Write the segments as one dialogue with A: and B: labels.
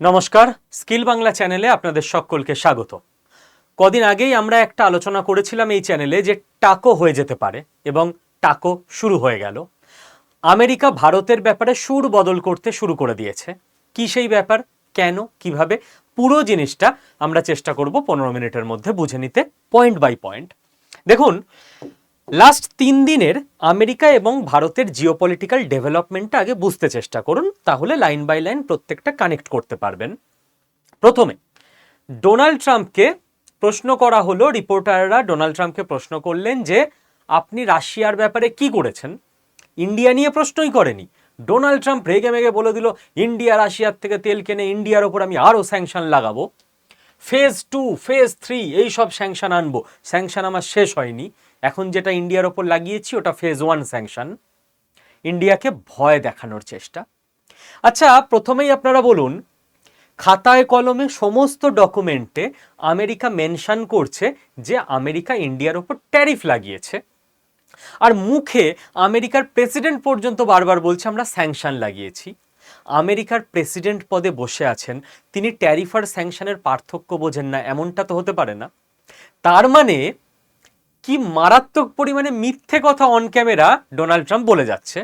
A: নমস্কার, স্কিল বাংলা চ্যানেলে আপনাদের সকলকে স্বাগত। কদিন আগেই আমরা একটা আলোচনা করেছিলাম এই চ্যানেলে যে টাকো হয়ে যেতে পারে এবং টাকো শুরু হয়ে গেল। আমেরিকা ভারতের ব্যাপারে সুর বদল করতে শুরু করে দিয়েছে। কি সেই ব্যাপার, কেন, কীভাবে, পুরো জিনিসটা আমরা চেষ্টা করব পনেরো মিনিটের মধ্যে বুঝে নিতে পয়েন্ট বাই পয়েন্ট দেখুন লাস্ট তিন দিনের আমেরিকা এবং ভারতের জিওপলিটিক্যাল ডেভেলপমেন্টটা আগে বুঝতে চেষ্টা করুন, তাহলে লাইন বাই লাইন প্রত্যেকটা কানেক্ট করতে পারবেন। প্রথমে ডোনাল্ড ট্রাম্পকে প্রশ্ন করা হলো রিপোর্টাররা ডোনাল্ড ট্রাম্পকে প্রশ্ন করলেন যে, আপনি রাশিয়ার ব্যাপারে কি করেছেন? ইন্ডিয়া নিয়ে প্রশ্নই করেনি। ডোনাল্ড ট্রাম্প রেগে মেগে বলে দিল, ইন্ডিয়া রাশিয়ার থেকে তেল কেনে, ইন্ডিয়ার ওপর আমি আরও স্যাংশন লাগাবো। ফেজ টু ফেজ থ্রি এই সব স্যাংশন আনব। স্যাংশন আমার শেষ হয়নি। এখন যেটা ইন্ডিয়ার ওপর লাগিয়েছি, ওটা ফেজ ওয়ান স্যাংশন ইন্ডিয়াকে ভয় দেখানোর চেষ্টা। আচ্ছা প্রথমেই আপনারা বলুন, খাতায় কলমে সমস্ত ডকুমেন্টে আমেরিকা মেনশন করছে যে আমেরিকা ইন্ডিয়ার ওপর ট্যারিফ লাগিয়েছে। আর মুখে আমেরিকার প্রেসিডেন্ট পর্যন্ত বারবার বলছে, আমরা স্যাংশন লাগিয়েছি। আমেরিকার প্রেসিডেন্ট পদে বসে আছেন, তিনি ট্যারিফ আর স্যাংশনের পার্থক্য বোঝেন না, এমনটা তো হতে পারে না। তার মানে কি মারাত্মক পরিমাণে মিথ্যে কথা অন ক্যামেরা ডোনাল্ড ট্রাম্প বলে যাচ্ছে?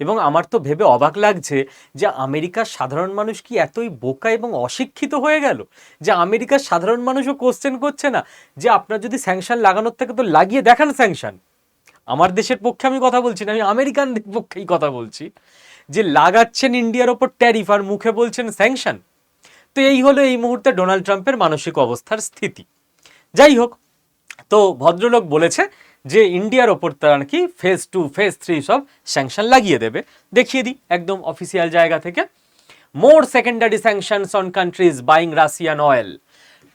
A: এবং আমার তো ভেবে অবাক লাগছে যে আমেরিকার সাধারণ মানুষ কি এতই বোকা এবং অশিক্ষিত হয়ে গেল? যে আমেরিকার সাধারণ মানুষও কোশ্চেন করছে না? যে আপনার যদি স্যাংশন লাগানোর থেকে তো লাগিয়ে দেখান স্যাংশন আমার দেশের পক্ষে আমি কথা বলছি না, আমি আমেরিকানদের পক্ষেই কথা বলছি। যে লাগাচ্ছেন ইন্ডিয়ার ওপর ট্যারিফ আর মুখে বলছেন স্যাংশন তো এই হলো এই মুহূর্তে ডোনাল্ড ট্রাম্পের মানসিক অবস্থার স্থিতি। যাই হোক তো ভদ্রলোক বলেছে যে ইন্ডিয়ার ওপর তারা নাকি ফেজ টু ফেজ থ্রি সব স্যাংশন লাগিয়ে দেবে। দেখিয়ে দিই, একদম অফিসিয়াল জায়গা থেকে। More secondary sanctions on countries buying Russian oil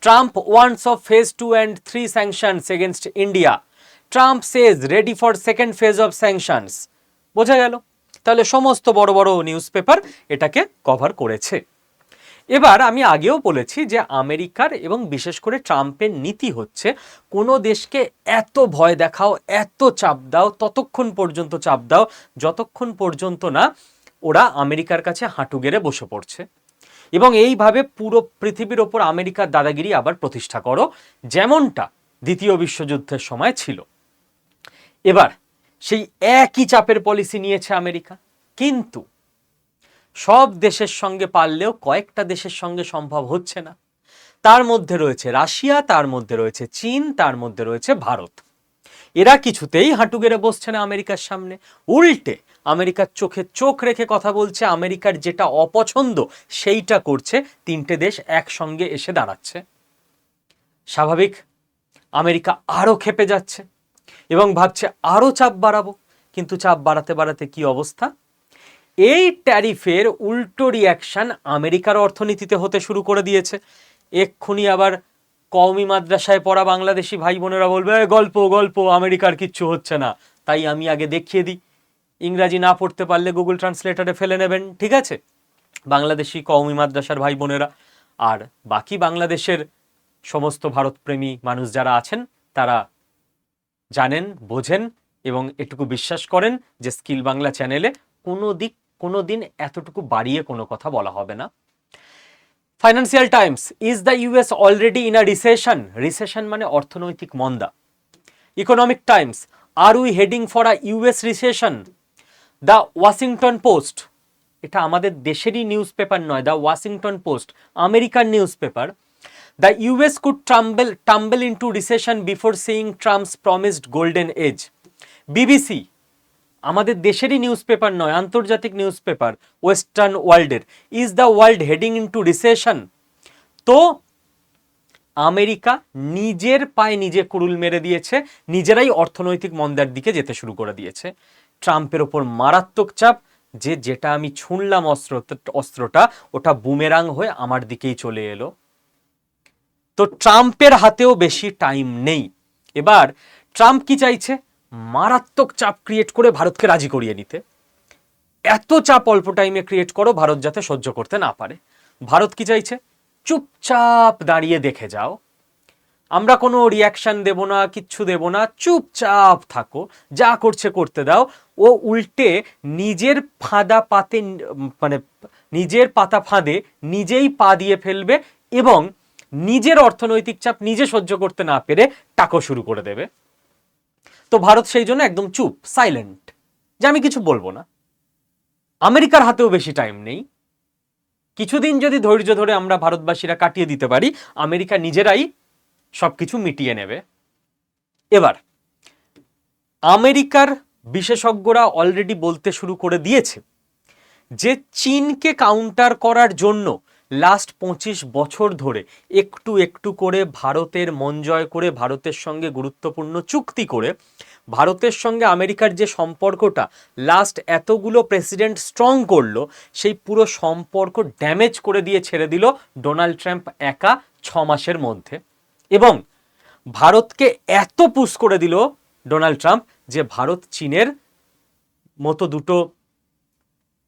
A: Trump wants of phase two and three sanctions against India Trump says ready for second phase of sanctions বোঝা গেল? তাহলে সমস্ত বড় বড় নিউজ পেপার এটাকে কভার করেছে। এবার আমি আগেও বলেছি যে আমেরিকার এবং বিশেষ করে ট্রাম্পের নীতি হচ্ছে, কোনো দেশকে এত ভয় দেখাও, এত চাপ দাও, ততক্ষণ পর্যন্ত চাপ দাও, যতক্ষণ পর্যন্ত না ওরা আমেরিকার কাছে হাঁটু গেড়ে বসে পড়ছে। এবং এইভাবে পুরো পৃথিবীর ওপর আমেরিকার দাদাগিরি আবার প্রতিষ্ঠা করো, যেমনটা দ্বিতীয় বিশ্বযুদ্ধের সময় ছিল। এবার সেই একই চাপের পলিসি নিয়েছে আমেরিকা, কিন্তু সব দেশের সঙ্গে পারলেও কয়েকটা দেশের সঙ্গে সম্ভব হচ্ছে না। তার মধ্যে রয়েছে রাশিয়া, তার মধ্যে রয়েছে চীন, তার মধ্যে রয়েছে ভারত। এরা কিছুতেই হাঁটু গেড়ে বসছে না আমেরিকার সামনে। উল্টে আমেরিকার চোখে চোখ রেখে কথা বলছে, আমেরিকার যেটা অপছন্দ সেইটা করছে, তিনটে দেশ একসঙ্গে এসে দাঁড়াচ্ছে। স্বাভাবিক, আমেরিকা আরও খেপে যাচ্ছে এবং ভাবছে আরও চাপ বাড়াবো। কিন্তু চাপ বাড়াতে বাড়াতে কি অবস্থা? এই ট্যারিফের উল্টো রিয়াকশন আমেরিকার অর্থনীতিতে হতে শুরু করে দিয়েছে। এক্ষুনি আবার কওমি মাদ্রাসায় পড়া বাংলাদেশি ভাই বোনেরা বলবে গল্প গল্প, আমেরিকার কিচ্ছু হচ্ছে না। তাই আমি আগে দেখিয়ে দিই। ইংরাজি না পড়তে পারলে গুগল ট্রান্সলেটারে ফেলে নেবেন, ঠিক আছে? বাংলাদেশি কওমি মাদ্রাসার ভাই বোনেরা আর বাকি বাংলাদেশের সমস্ত ভারতপ্রেমী মানুষ যারা আছেন, তারা জানেন, বোঝেন এবং এটুকু বিশ্বাস করেন যে স্কিল বাংলা চ্যানেলে কোনো দিক কোনো দিন এতটুকু বাড়িয়ে কোনো কথা বলা হবে না। Financial Times is the US already in a recession recession মানে অর্থনৈতিক মন্দা। Economic Times are we heading for a US recession the Washington Post এটা আমাদের দেশেরই নিউজ পেপার নয় the Washington Post American newspaper the US could tumble tumble into recession before seeing Trump's promised golden age BBC আমাদের দেশেরই newspaper নয়, আন্তর্জাতিক newspaper western ওয়ার্ল্ডের is the world heading into recession তো, America নিজের পায়ে নিজে কুড়ুল মেরে দিয়েছে, নিজেরাই অর্থনৈতিক মন্দার দিকে যেতে শুরু করে দিয়েছে। ট্রাম্পের ওপর মারাত্মক চাপ, যে যেটা আমি ছুঁড়লাম অস্ত্র, অস্ত্রটা, ওটা বুমেরাং হয়ে আমার দিকেই চলে এলো। তো, ট্রাম্পের হাতেও বেশি টাইম নেই। এবার, ট্রাম্প কি চাইছে? মারাত্মক চাপ ক্রিয়েট করে ভারতকে রাজি করিয়ে নিতে। এত চাপ অল্প টাইমে ক্রিয়েট করো, ভারত যাতে সহ্য করতে না পারে। ভারত কি চাইছে? চুপচাপ দাঁড়িয়ে দেখে যাও। আমরা কোনো রিয়াকশন দেব না, কিচ্ছু দেব না, চুপচাপ থাকো। যা করছে করতে দাও। ও উল্টে নিজের ফাঁদা পাতে মানে নিজের পাতা ফাঁদে নিজেই পা দিয়ে ফেলবে এবং নিজের অর্থনৈতিক চাপ নিজে সহ্য করতে না পেরে টাকো শুরু করে দেবে। তো ভারত সেই জন্য একদম চুপ সাইলেন্ট যে আমি কিছু বলব না। আমেরিকার হাতেও বেশি টাইম নেই। কিছুদিন যদি ধৈর্য ধরে আমরা ভারতবাসীরা কাটিয়ে দিতে পারি, আমেরিকা নিজেরাই সব কিছু মিটিয়ে নেবে। এবার, আমেরিকার বিশেষজ্ঞরা অলরেডি বলতে শুরু করে দিয়েছে যে, চীনকে কাউন্টার করার জন্য লাস্ট পঁচিশ বছর ধরে একটু একটু করে ভারতের মন জয় করে, ভারতের সঙ্গে গুরুত্বপূর্ণ চুক্তি করে, ভারতের সঙ্গে আমেরিকার যে সম্পর্কটা লাস্ট এতগুলো প্রেসিডেন্ট স্ট্রং করল, সেই পুরো সম্পর্ক ড্যামেজ করে দিয়ে ছেড়ে দিল ডোনাল্ড ট্রাম্প একা ছ মাসের মধ্যে। এবং ভারতকে এত পুশ করে দিল ডোনাল্ড ট্রাম্প যে ভারত চীনের মতো দুটো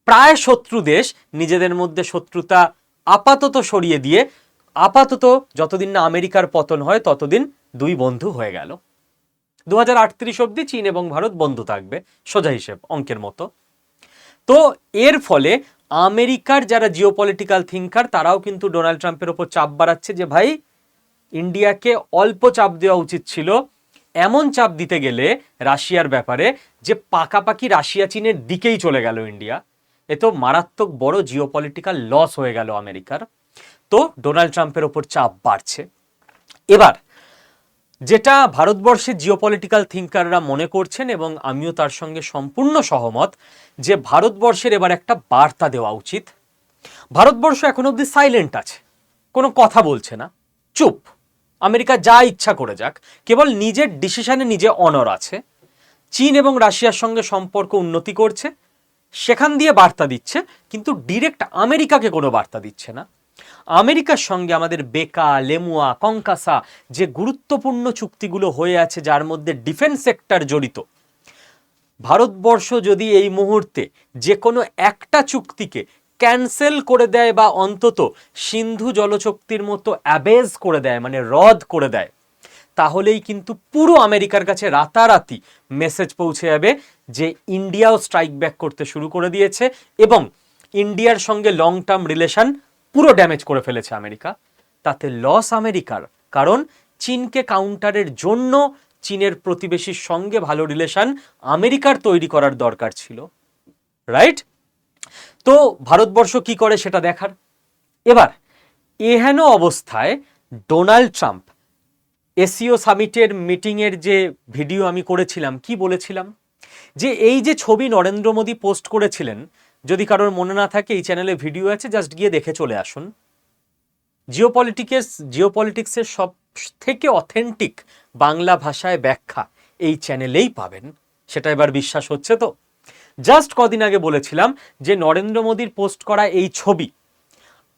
A: প্রায় শত্রু দেশ, নিজেদের মধ্যে শত্রুতা আপাতত সরিয়ে দিয়ে, আপাতত যতদিন না আমেরিকার পতন হয়, ততদিন দুই বন্ধু হয়ে গেল। দু হাজার আটত্রিশ অব্দি চীন এবং ভারত বন্ধু থাকবে, সোজা হিসেব, অঙ্কের মতো। তো এর ফলে আমেরিকার যারা জিওপলিটিক্যাল থিঙ্কার তারাও কিন্তু ডোনাল্ড ট্রাম্পের ওপর চাপ বাড়াচ্ছে যে, ভাই, ইন্ডিয়াকে অল্প চাপ দেওয়া উচিত ছিল। এমন চাপ দিতে গেলে রাশিয়ার ব্যাপারে যে, পাকাপাকি রাশিয়া চীনের দিকেই চলে গেল ইন্ডিয়া। এ তো মারাত্মক বড় জিওপলিটিক্যাল লস হয়ে গেল আমেরিকার। তো ডোনাল্ড ট্রাম্পের ওপর চাপ বাড়ছে। এবার, যেটা ভারতবর্ষের জিওপলিটিক্যাল থিঙ্কাররা মনে করছেন এবং আমিও তার সঙ্গে সম্পূর্ণ সহমত, যে ভারতবর্ষের এবার একটা বার্তা দেওয়া উচিত। ভারতবর্ষ এখন অবধি সাইলেন্ট আছে, কোনো কথা বলছে না। চুপ, আমেরিকা যা ইচ্ছা করে যাক, কেবল নিজের ডিসিশনে নিজে অনর আছে। চীন এবং রাশিয়ার সঙ্গে সম্পর্ক উন্নতি করছে। সেখান দিয়ে বার্তা দিচ্ছে, কিন্তু ডিরেক্ট আমেরিকাকে কোনো বার্তা দিচ্ছে না। আমেরিকার সঙ্গে আমাদের বেকা, লেমুয়া, কঙ্কাসা যে গুরুত্বপূর্ণ চুক্তিগুলো হয়ে আছে, যার মধ্যে ডিফেন্স সেক্টর জড়িত। ভারতবর্ষ যদি এই মুহূর্তে যে কোনো একটা চুক্তিকে ক্যান্সেল করে দেয় বা অন্তত সিন্ধু জলচুক্তির মতো অ্যাবেজ করে দেয় মানে রদ করে দেয় তাহলেই কিন্তু পুরো আমেরিকার কাছে রাতারাতি মেসেজ পৌঁছে যাবে যে ইন্ডিয়াও স্ট্রাইক ব্যাক করতে শুরু করে দিয়েছে এবং ইন্ডিয়ার সঙ্গে লং টার্ম রিলেশন পুরো ড্যামেজ করে ফেলেছে আমেরিকা। তাতে লস আমেরিকার, কারণ চীনকে কাউন্টারের জন্য চীনের প্রতিবেশীর সঙ্গে ভালো রিলেশন আমেরিকার তৈরি করার দরকার ছিল। রাইট তো ভারতবর্ষ কি করে সেটা দেখার? এবার, এহেন অবস্থায় ডোনাল্ড ট্রাম্প এসিও সামিটের মিটিংয়ের যে ভিডিও আমি করেছিলাম, কি বলেছিলাম? যে এই যে ছবি নরেন্দ্র মোদী পোস্ট করেছিলেন, যদি কারোর মনে না থাকে, এই চ্যানেলে ভিডিও আছে, জাস্ট গিয়ে দেখে চলে আসুন। জিওপলিটিক্স জিওপলিটিক্সের সব থেকে অথেন্টিক বাংলা ভাষায় ব্যাখ্যা এই চ্যানেলেই পাবেন। সেটা এবার বিশ্বাস হচ্ছে তো? জাস্ট কদিন আগে বলেছিলাম যে নরেন্দ্র মোদীর পোস্ট করা এই ছবি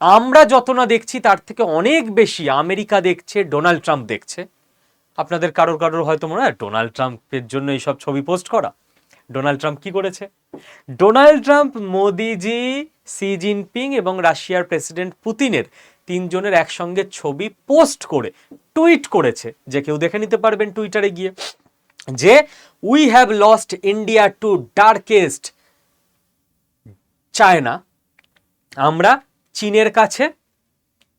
A: আমরা যত না দেখছি, তার থেকে অনেক বেশি আমেরিকা দেখছে, ডোনাল্ড ট্রাম্প দেখছে। আপনাদের কারোর কারোর হয়তো মনে হয়, ডোনাল্ড ট্রাম্পের জন্য এইসব ছবি পোস্ট করা। ডোনাল্ড ট্রাম্প কি করেছে? Donald Trump, Modiji, Xi Jinping এবং রাশিয়ার প্রেসিডেন্ট পুতিনের তিনজনের একসঙ্গে ছবি পোস্ট করে, টুইট করেছে, যে কেউ দেখে নিতে পারবেন টুইটারে গিয়ে, যে we have lost India to darkest China আমরা চীনের কাছে,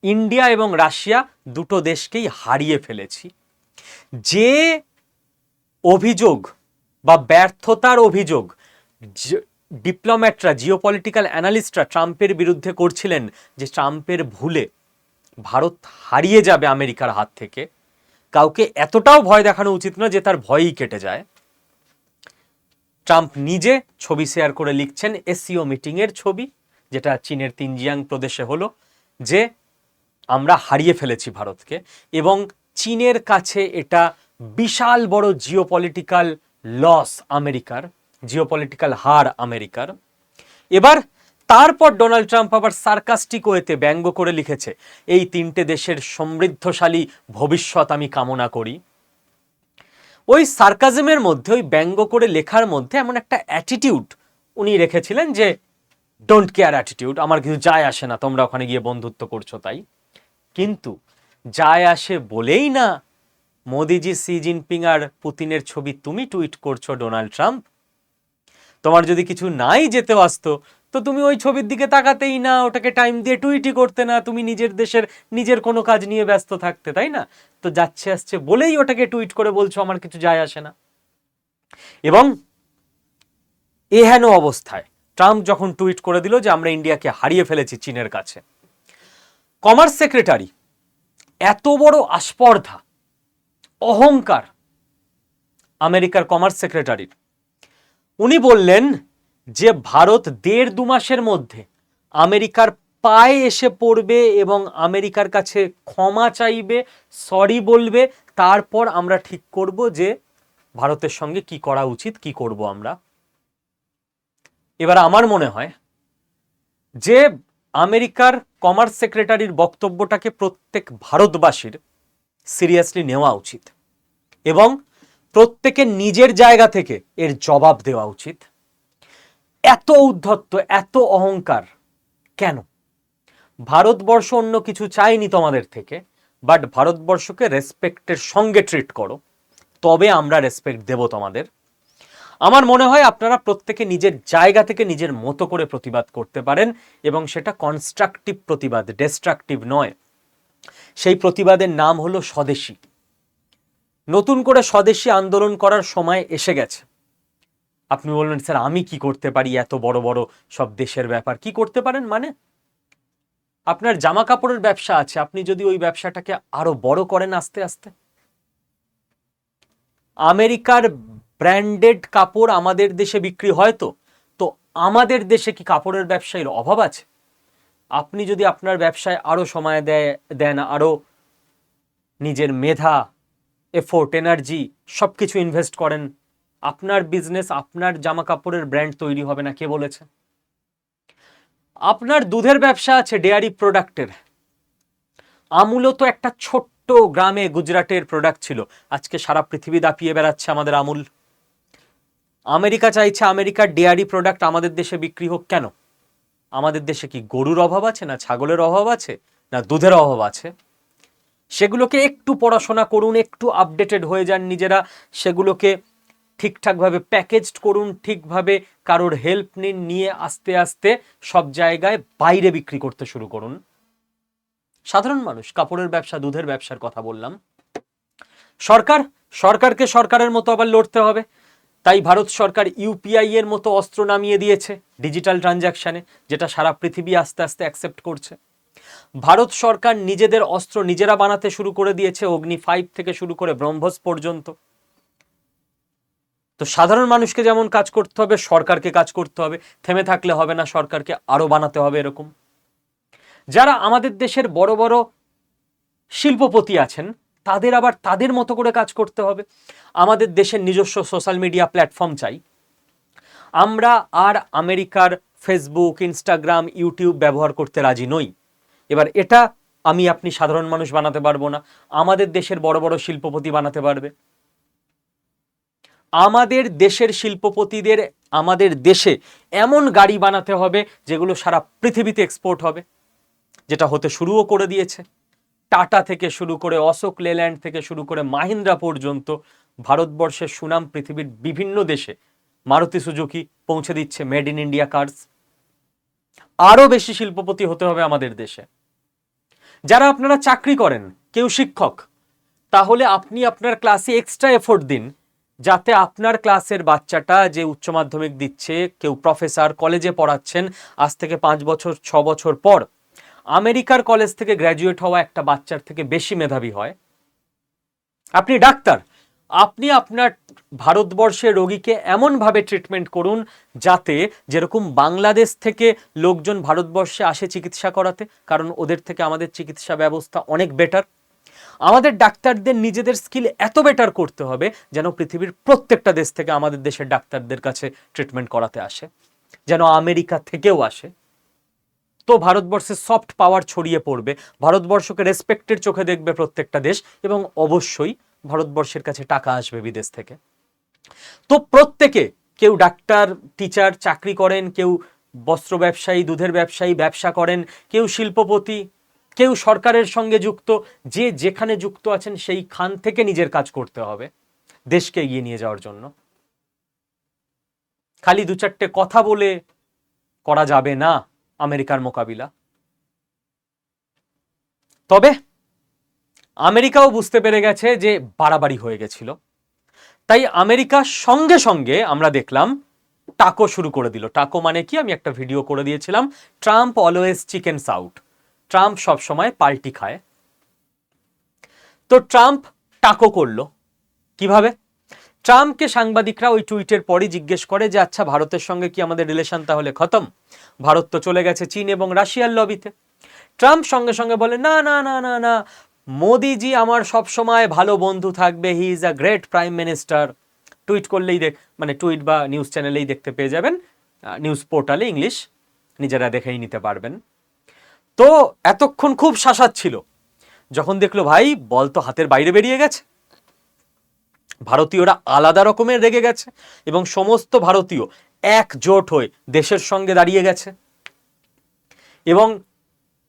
A: ইন্ডিয়া এবং রাশিয়া দুটো দেশকেই হারিয়ে ফেলেছি। যে অভিযোগ বা ব্যর্থতার অভিযোগ ডিপ্লোম্যাটরা, জিওপলিটিক্যাল অ্যানালিস্টরা ট্রাম্পের বিরুদ্ধে করছিলেন যে ট্রাম্পের ভুলে ভারত হারিয়ে যাবে আমেরিকার হাত থেকে, কাউকে এতটাও ভয় দেখানো উচিত না যে তার ভয়ই কেটে যায়। ট্রাম্প নিজে ছবি শেয়ার করে লিখছেন এসিও মিটিংয়ের ছবি। যেটা চীনের তিনজিয়াং প্রদেশে হলো, যে আমরা হারিয়ে ফেলেছি ভারতকে এবং চীনের কাছে এটা বিশাল বড় জিওপলিটিক্যাল লস আমেরিকার জিওপলিটিক্যাল হার আমেরিকার। এবার তারপর ডোনাল্ড ট্রাম্প আবার সার্কাস্টিক ওয়েতে ব্যঙ্গ করে লিখেছে, এই তিনটে দেশের সমৃদ্ধশালী ভবিষ্যৎ আমি কামনা করি। ওই সার্কাজমের মধ্যে, ওই ব্যঙ্গ করে লেখার মধ্যে এমন একটা অ্যাটিটিউড উনি রেখেছিলেন যে ডোন্ট কেয়ার অ্যাটিটিউড আমার কিছু যায় আসে না, তোমরা ওখানে গিয়ে বন্ধুত্ব করছ তাই। কিন্তু যায় আসে বলেই না, মোদিজি সি জিনপিং আর পুতিনের ছবি তুমি টুইট করছ ডোনাল্ড ট্রাম্প তোমার যদি কিছু নাই যেতে আসতো তো তুমি ওই ছবির দিকে তাকাতেই না, ওটাকে টাইম দিয়ে টুইটই করতে না, তুমি নিজের দেশের, নিজের কোনো কাজ নিয়ে ব্যস্ত থাকতে, তাই না? তো যাচ্ছে আসছে বলেই ওটাকে টুইট করে বলছো, আমার কিছু যায় আসে না। এবং এহেন অবস্থায় ট্রাম্প যখন টুইট করে দিল যে আমরা ইন্ডিয়াকে হারিয়ে ফেলেছি চীনের কাছে। কমার্স সেক্রেটারি, এত বড় আস্পর্ধা, অহংকার আমেরিকার কমার্স সেক্রেটারির। উনি বললেন যে ভারত দেড় দু মাসের মধ্যে আমেরিকার পায়ে এসে পড়বে এবং আমেরিকার কাছে ক্ষমা চাইবে, সরি বলবে, তারপর আমরা ঠিক করব যে ভারতের সঙ্গে কি করা উচিত, কি করব আমরা। এবার আমার মনে হয় যে আমেরিকার কমার্স সেক্রেটারির বক্তব্যটাকে প্রত্যেক ভারতবাসীর সিরিয়াসলি নেওয়া উচিত এবং প্রত্যেকের নিজের জায়গা থেকে এর জবাব দেওয়া উচিত। এত উদ্ধত্ত, এত অহংকার কেন? ভারতবর্ষ অন্য কিছু চাইনি তোমাদের থেকে বাট ভারতবর্ষকে রেসপেক্টের সঙ্গে ট্রিট করো, তবে আমরা রেসপেক্ট দেব তোমাদের। আমার মনে হয় আপনারা প্রত্যেকে নিজের জায়গা থেকে নিজের মতো করে প্রতিবাদ করতে পারেন এবং সেটা কনস্ট্রাকটিভ প্রতিবাদ ডেস্ট্রাকটিভ নয়। সেই প্রতিবাদের নাম হলো স্বদেশী। নতুন করে স্বদেশী আন্দোলন করার সময় এসে গেছে। আপনি বললেন, স্যার, আমি কি করতে পারি? এত বড় বড় সব দেশের ব্যাপার। কি করতে পারেন মানে? আপনার জামা কাপড়ের ব্যবসা আছে, আপনি যদি ওই ব্যবসাটাকে আরও বড় করেন আস্তে আস্তে। আমেরিকার ব্র্যান্ডেড কাপড় আমাদের দেশে বিক্রি হয় তো? তো আমাদের দেশে কি কাপড়ের ব্যবসায়ীর অভাব আছে? আপনি যদি আপনার ব্যবসায় আরও সময় দেয়, দেন আরও নিজের মেধা এফোর্ট এনার্জি সব কিছু ইনভেস্ট করেন, আপনার বিজনেস আপনার জামা কাপড়ের ব্র্যান্ড তৈরি হবে না, কে বলেছে? আপনার দুধের ব্যবসা আছে ডেয়ারি প্রোডাক্টের আমুলও তো একটা ছোট্ট গ্রামে গুজরাটের প্রোডাক্ট ছিল। আজকে সারা পৃথিবী দাপিয়ে বেড়াচ্ছে আমাদের আমুল। আমেরিকা চাইছে আমেরিকার ডেয়ারি প্রোডাক্ট আমাদের দেশে বিক্রি হোক কেন? আমাদের দেশে কি গরুর অভাব আছে, না ছাগলের অভাব আছে, না দুধের অভাব আছে? সেগুলোকে একটু পড়াশোনা করুন, একটু আপডেটেড হয়ে যান নিজেরা, সেগুলোকে ঠিকঠাকভাবে প্যাকেজড করুন, ঠিকভাবে কারোর হেল্প নিন, নিয়ে আস্তে আস্তে সব জায়গায় বাইরে বিক্রি করতে শুরু করুন। সাধারণ মানুষ, কাপড়ের ব্যবসা, দুধের ব্যবসার কথা বললাম। সরকার, সরকারকে সরকারের মতো আবার লড়তে হবে। তাই ভারত সরকার ইউপিআই এর মতো অস্ত্র নামিয়ে দিয়েছে ডিজিটাল ট্রানজ্যাকশানে, যেটা সারা পৃথিবী আস্তে আস্তে অ্যাকসেপ্ট করছে। ভারত সরকার নিজেদের অস্ত্র নিজেরা বানাতে শুরু করে দিয়েছে, অগ্নি ফাইভ থেকে শুরু করে ব্রহ্মস পর্যন্ত। তো সাধারণ মানুষকে যেমন কাজ করতে হবে, সরকারকে কাজ করতে হবে, থেমে থাকলে হবে না, সরকারকে আরও বানাতে হবে এরকম। যারা আমাদের দেশের বড় বড় শিল্পপতি আছেন তাদের আবার তাদের মতো করে কাজ করতে হবে। আমাদের দেশের নিজস্ব সোশ্যাল মিডিয়া প্ল্যাটফর্ম চাই। আমরা আর আমেরিকার ফেসবুক ইনস্টাগ্রাম ইউটিউব ব্যবহার করতে রাজি নই। এবার এটা আমি আপনি সাধারণ মানুষ বানাতে পারব না। আমাদের দেশের বড় বড় শিল্পপতি বানাতে পারবে। আমাদের দেশের শিল্পপতিদের আমাদের দেশে এমন গাড়ি বানাতে হবে যেগুলো সারা পৃথিবীতে এক্সপোর্ট হবে, যেটা হতে শুরুও করে দিয়েছে। টাটা থেকে শুরু করে অশোক লেল্যান্ড থেকে শুরু করে মাহিন্দ্রা পর্যন্ত ভারতবর্ষের সুনাম পৃথিবীর বিভিন্ন দেশে মারুতি সুজুকি পৌঁছে দিচ্ছে মেড ইন ইন্ডিয়া কার্স। আরও বেশি শিল্পপতি হতে হবে আমাদের দেশে। যারা আপনারা চাকরি করেন, কেউ শিক্ষক, তাহলে আপনি আপনার ক্লাসে এক্সট্রা এফোর্ট দিন যাতে আপনার ক্লাসের বাচ্চাটা যে উচ্চ মাধ্যমিক দিচ্ছে, কেউ প্রফেসর কলেজে পড়াচ্ছেন, আজ থেকে পাঁচ বছর, ছ বছর পর আমেরিকার কলেজ থেকে গ্র্যাজুয়েট হওয়া একটা বাচ্চার থেকে বেশি মেধাবী হয়। আপনি ডাক্তার, আপনি আপনার ভারতবর্ষের রোগীকে এমনভাবে ট্রিটমেন্ট করুন যাতে যেরকম বাংলাদেশ থেকে লোকজন ভারতবর্ষে আসে চিকিৎসা করাতে, কারণ ওদের থেকে আমাদের চিকিৎসা ব্যবস্থা অনেক বেটার আমাদের ডাক্তারদের নিজেদের স্কিল এত বেটার করতে হবে যেন পৃথিবীর প্রত্যেকটা দেশ থেকে আমাদের দেশের ডাক্তারদের কাছে ট্রিটমেন্ট করাতে আসে, যেন আমেরিকা থেকেও আসে। তো ভারতবর্ষে সফট পাওয়ার ছড়িয়ে পড়বে। ভারতবর্ষকে রেসপেক্টের চোখে দেখবে প্রত্যেকটা দেশ এবং অবশ্যই ভারতবর্ষের কাছে টাকা আসবে বিদেশ থেকে। তো প্রত্যেকে, কেউ ডাক্তার টিচার চাকরি করেন, কেউ বস্ত্র ব্যবসায়ী, দুধের ব্যবসায়ী, ব্যবসা করেন, কেউ শিল্পপতি, কেউ সরকারের সঙ্গে যুক্ত, যে যেখানে যুক্ত আছেন সেই খান থেকে নিজের কাজ করতে হবে, দেশকে এগিয়ে নিয়ে যাওয়ার জন্য। খালি দু চারটে কথা বলে করা যাবে না। আমেরিকার মোকাবিলা। তবে আমেরিকাও বুঝতে পেরে গেছে যে বাড়াবাড়ি হয়ে গেছিল। তাই আমেরিকা সঙ্গে সঙ্গে আমরা দেখলাম টাকো শুরু করে দিল। টাকো মানে কি? আমি একটা ভিডিও করে দিয়েছিলাম। Trump always chicken out Trump সবসময় পাল্টি খায়। তো ট্রাম্প টাকো করল। কীভাবে? ট্রাম্পকে সাংবাদিকরা ওই টুইটের পরই জিজ্ঞেস করে যে আচ্ছা ভারতের সঙ্গে কি আমাদের রিলেশন তাহলে খতম? ভারত তো চলে গেছে চীন এবং রাশিয়ার লবিতে। ট্রাম্প সঙ্গে সঙ্গে বলে না না না না না, মোদিজি আমার সব সময় ভালো বন্ধু থাকবে, he is a great prime minister. Tweet করলেই দেখ মানে টুইট বা নিউজ চ্যানেলেই দেখতে পেয়ে যাবেন নিউজ পোর্টালে ইংলিশ, নিজেরা দেখেই নিতে পারবেন। তো এতক্ষণ খুব শাসাচ্ছিল যখন দেখল, ভাই, বল তো হাতের বাইরে বেরিয়ে গেছে। ভারতীয়রা আলাদা রকমের রেগে গেছে এবং সমস্ত ভারতীয় একজোট হয়ে দেশের সঙ্গে দাঁড়িয়ে গেছে। এবং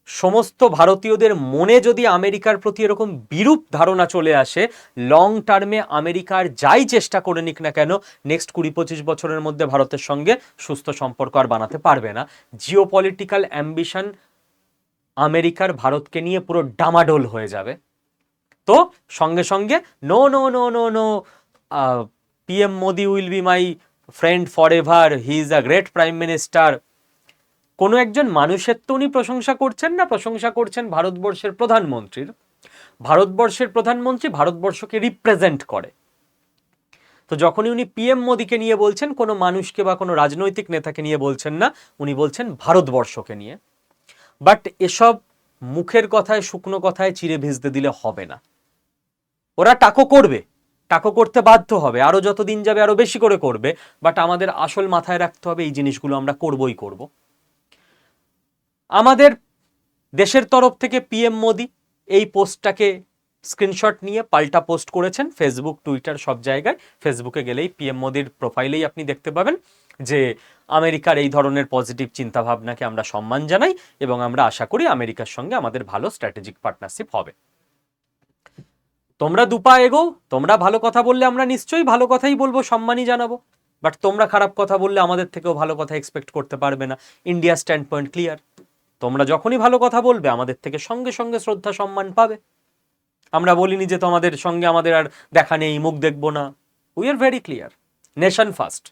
A: সমস্ত ভারতীয়দের মনে যদি আমেরিকার প্রতি এরকম বিরূপ ধারণা চলে আসে লং টার্মে আমেরিকার যাই চেষ্টা করে নিক না কেন নেক্সট কুড়ি পঁচিশ বছরের মধ্যে ভারতের সঙ্গে সুস্থ সম্পর্ক আর বানাতে পারবে না। জিও পলিটিক্যাল অ্যাম্বিশন আমেরিকার ভারতকে নিয়ে পুরো ডামাডোল হয়ে যাবে। তো সঙ্গে সঙ্গে no no no no no PM Modi will be my friend forever he is a great prime minister কোনো একজন মানুষের তো উনি প্রশংসা করছেন না, প্রশংসা করছেন ভারতবর্ষের প্রধানমন্ত্রীর। ভারতবর্ষের প্রধানমন্ত্রী ভারতবর্ষকে রিপ্রেজেন্ট করে। তো যখনই উনি পিএম মোদিকে নিয়ে বলছেন, কোনো মানুষকে বা কোনো রাজনৈতিক নেতাকে নিয়ে বলছেন না, উনি বলছেন ভারতবর্ষকে নিয়ে। বাট এসব মুখের কথায়, শুকনো কথায় চিড়ে ভিজতে দিলে হবে না। ওরা টাকো করবে। টাকো করতে বাধ্য হবে। আরও যত দিন যাবে আরও বেশি করে করবে। বাট আমাদের আসল মাথায় রাখতে হবে এই জিনিসগুলো আমরা করবই করব। আমাদের দেশের তরফ থেকে পিএম মোদি এই পোস্টটাকে স্ক্রিনশট নিয়ে পাল্টা পোস্ট করেছেন ফেসবুক, টুইটার সব জায়গায়। ফেসবুকে গেলেই পিএম মোদির প্রোফাইলেই আপনি দেখতে পাবেন যে আমেরিকার এই ধরনের পজিটিভ চিন্তাভাবনাকে আমরা সম্মান জানাই এবং আমরা আশা করি আমেরিকার সঙ্গে আমাদের ভালো স্ট্র্যাটেজিক পার্টনারশিপ হবে। তোমরা দুপা এগো, তোমরা ভালো কথা বললে আমরা নিশ্চয়ই ভালো কথাই বলব, সম্মানই জানাব। বাট তোমরা খারাপ কথা বললে আমাদের থেকেও ভালো কথা এক্সপেক্ট করতে পারবে না। ইন্ডিয়া স্ট্যান্ড পয়েন্ট ক্লিয়ার তোমরা যখনই ভালো কথা বলবে, আমাদের থেকে সঙ্গে সঙ্গে শ্রদ্ধা, সম্মান পাবে। আমরা বলিনি যে তোমাদের সঙ্গে আমাদের আর দেখা নেই, মুখ দেখব না। We are very clear nation first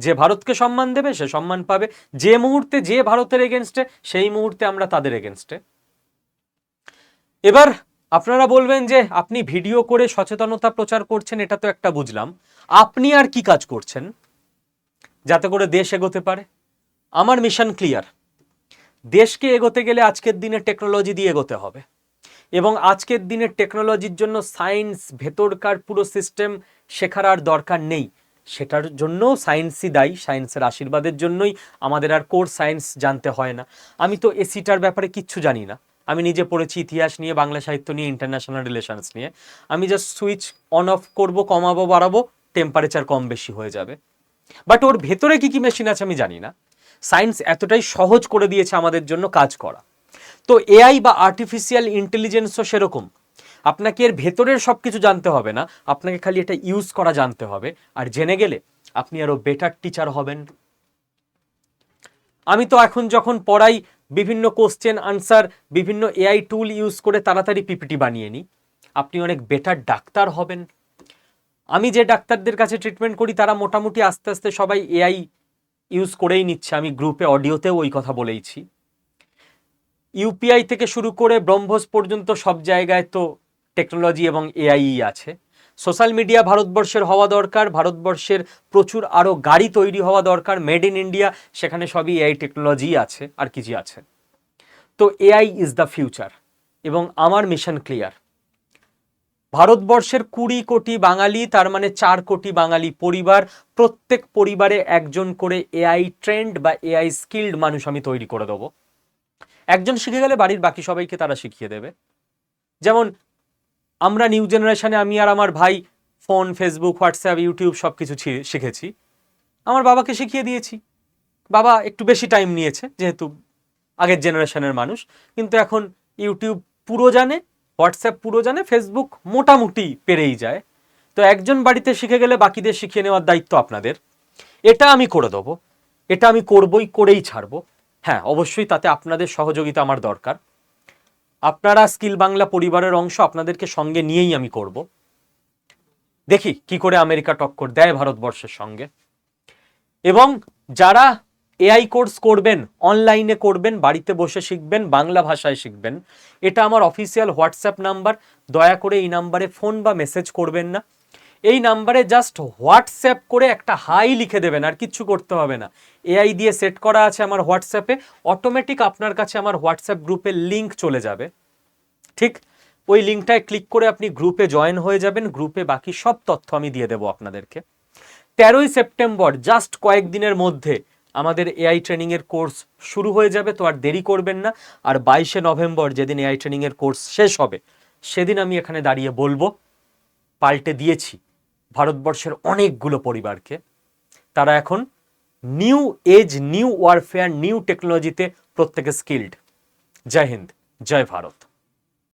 A: যে ভারতকে সম্মান দেবে, সে সম্মান পাবে। যে মুহূর্তে যে ভারতের এগেনস্টে সেই মুহূর্তে আমরা তাদের এগেনস্টে এবার আপনারা বলবেন যে আপনি ভিডিও করে সচেতনতা প্রচার করছেন, এটা তো একটা বুঝলাম। আপনি আর কি কাজ করছেন? যাতে করে দেশ এগোতে পারে? আমার মিশন ক্লিয়ার দেশকে এগোতে গেলে আজকের দিনে টেকনোলজি দিয়ে এগোতে হবে। এবং আজকের দিনে টেকনোলজির জন্য সায়েন্স ভেতরকার পুরো সিস্টেম শেখার আর দরকার নেই। সেটার জন্য সায়েন্সই দায়ী সায়েন্সের আশীর্বাদের জন্যই আমাদের আর কোর সায়েন্স জানতে হয় না। আমি তো এসিটার ব্যাপারে কিচ্ছু জানি না। আমি নিজে পড়েছি ইতিহাস নিয়ে, বাংলা সাহিত্য নিয়ে ইন্টারন্যাশনাল রিলেশনস নিয়ে। আমি জাস্ট সুইচ অন অফ করব, কমাবো, বাড়াবো টেম্পারেচার কম বেশি হয়ে যাবে। বাট ওর ভেতরে কি কি মেশিন আছে আমি জানি না। সায়েন্স এতটাই সহজ করে দিয়েছে আমাদের জন্য কাজ করা। তো এআই বা আর্টিফিশিয়াল ইন্টেলিজেন্সও সেরকম। আপনাকে এর ভেতরের সব কিছু জানতে হবে না, আপনাকে খালি এটা ইউজ করা জানতে হবে। আর জেনে গেলে আপনি আরও বেটার টিচার হবেন। আমি তো এখন যখন পড়াই বিভিন্ন কোশ্চেন আনসার বিভিন্ন এআই টুল ইউজ করে তাড়াতাড়ি পিপিটি বানিয়ে নিই। আপনি অনেক বেটার ডাক্তার হবেন। আমি যে ডাক্তারদের কাছে ট্রিটমেন্ট করি, তারা মোটামুটি আস্তে আস্তে সবাই এআই ইউজ করেই নিচ্ছে। আমি গ্রুপে অডিওতেও ওই কথা বলেইছি। ইউপিআই থেকে শুরু করে ব্রহ্মোস পর্যন্ত সব জায়গায় তো টেকনোলজি এবং এআই আছে। সোশ্যাল মিডিয়া ভারতবর্ষের হওয়া দরকার, ভারতবর্ষের প্রচুর আরও গাড়ি তৈরি হওয়া দরকার, মেড ইন ইন্ডিয়া, সেখানে সবই এআই টেকনোলজি আছে, আর কিছু আছে। তো এআই ইজ দ্য ফিউচার এবং আমার মিশন ক্লিয়ার ভারতবর্ষের কুড়ি কোটি বাঙালি, তার মানে চার কোটি বাঙালি পরিবার, প্রত্যেক পরিবারে একজন করে এআই ট্রেন্ড বা এআই স্কিল্ড মানুষ আমি তৈরি করে দেবো। একজন শিখে গেলে বাড়ির বাকি সবাইকে তারা শিখিয়ে দেবে। যেমন আমরা নিউ জেনারেশনে আমি আর আমার ভাই ফোন ফেসবুক হোয়াটসঅ্যাপ ইউটিউব সব কিছু শিখেছি। আমার বাবাকে শিখিয়ে দিয়েছি। বাবা একটু বেশি টাইম নিয়েছে, যেহেতু আগের জেনারেশনের মানুষ। কিন্তু এখন ইউটিউব পুরো জানে হোয়াটসঅ্যাপ পুরো জানে ফেসবুক মোটামুটি পেরেই যায়। তো একজন বাড়িতে শিখে গেলে বাকিদের শিখিয়ে নেওয়ার দায়িত্ব আপনাদের। এটা আমি করে দেবো। এটা আমি করবই, করেই ছাড়বো। হ্যাঁ অবশ্যই তাতে আপনাদের সহযোগিতা আমার দরকার। আপনারা স্কিল বাংলা পরিবারের অংশ, আপনাদেরকে সঙ্গে নিয়েই আমি করব। দেখি কি করে আমেরিকা টক্কর দেয় ভারতবর্ষের সঙ্গে। এবং যারা এআই কোর্স করবেন, অনলাইনে করবেন, বাড়িতে বসে শিখবেন, বাংলা ভাষায় শিখবেন, এটা আমার অফিসিয়াল হোয়াটসঅ্যাপ নাম্বার। দয়া করে এই নাম্বারে ফোন বা মেসেজ করবেন না। এই নাম্বারে জাস্ট হোয়াটসঅ্যাপ করে একটা হাই লিখে দেবেন, আর কিচ্ছু করতে হবে না। এআই দিয়ে সেট করা আছে আমার হোয়াটসঅ্যাপে অটোমেটিক আপনার কাছে আমার হোয়াটসঅ্যাপ গ্রুপের লিঙ্ক চলে যাবে। ঠিক? ওই লিঙ্কটায় ক্লিক করে আপনি গ্রুপে জয়েন হয়ে যাবেন গ্রুপে বাকি সব তথ্য আমি দিয়ে দেবো আপনাদেরকে। তেরোই সেপ্টেম্বর জাস্ট কয়েকদিনের মধ্যে আমাদের এআই ট্রেনিংয়ের কোর্স শুরু হয়ে যাবে, তো আর দেরি করবেন না। আর বাইশে নভেম্বর যেদিন এআই ট্রেনিংয়ের কোর্স শেষ হবে, সেদিন আমি এখানে দাঁড়িয়ে বলব, পাল্টে দিয়েছি। ভারতবর্ষের অনেকগুলো পরিবারকে, তারা এখন new age, new warfare, new টেকনোলজিতে প্রত্যেকে স্কিল্ড। জয় হিন্দ, জয় ভারত।